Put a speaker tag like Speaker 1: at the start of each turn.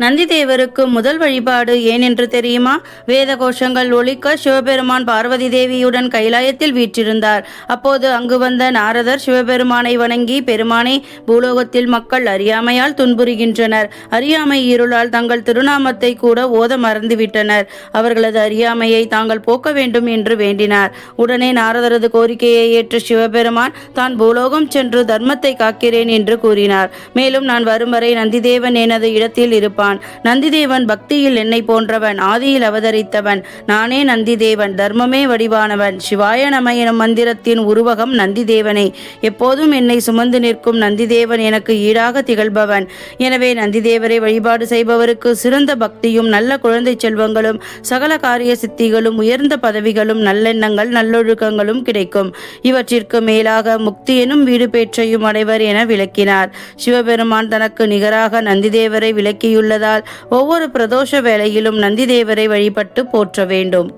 Speaker 1: நந்திதேவருக்கு முதல் வழிபாடு ஏன் என்று தெரியுமா? வேத கோஷங்கள் ஒழிக்க சிவபெருமான் பார்வதி தேவியுடன் கைலாயத்தில் வீற்றிருந்தார். அப்போது அங்கு வந்த நாரதர் சிவபெருமானை வணங்கி பெருமானை பூலோகத்தில் மக்கள் அறியாமையால் துன்புறுகின்றனர். அறியாமை இருளால் தங்கள் திருநாமத்தை கூட ஓத மறந்துவிட்டனர். அவர்களது அறியாமையை தாங்கள் போக்க வேண்டும் என்று வேண்டினார். உடனே நாரதரது கோரிக்கையை ஏற்று சிவபெருமான் தான் பூலோகம் சென்று தர்மத்தை காக்கிறேன் என்று கூறினார். மேலும் நான் வரும் வரை நந்திதேவன் எனது இடத்தில் இருப்பான். நந்திதேவன் பக்தியில் என்னை போன்றவன் ஆதியில் அவதரித்தவன். நானே நந்திதேவன் தர்மமே வடிவானவன். சிவாய நம எனும் மந்திரத்தின் உருவகம் நந்திதேவனே. எப்போதும் என்னை சுமந்து நிற்கும் நந்திதேவன் எனக்கு ஈடாக திகழ்பவன். எனவே நந்திதேவரை வழிபாடு செய்பவருக்கு சிறந்த பக்தியும் நல்ல குழந்தை செல்வங்களும் சகல காரிய சித்திகளும் உயர்ந்த பதவிகளும் நல்லெண்ணங்கள் நல்லொழுக்கங்களும் கிடைக்கும். இவற்றிற்கு மேலாக முக்தி எனும் வீடு பேற்றையும் அடைவர் என விளக்கினார். சிவபெருமான் தனக்கு நிகராக நந்திதேவரை விளக்கியுள்ள உள்ளதால் ஒவ்வொரு பிரதோஷ வேளையிலும் நந்திதேவரை வழிபட்டு போற்ற வேண்டும்.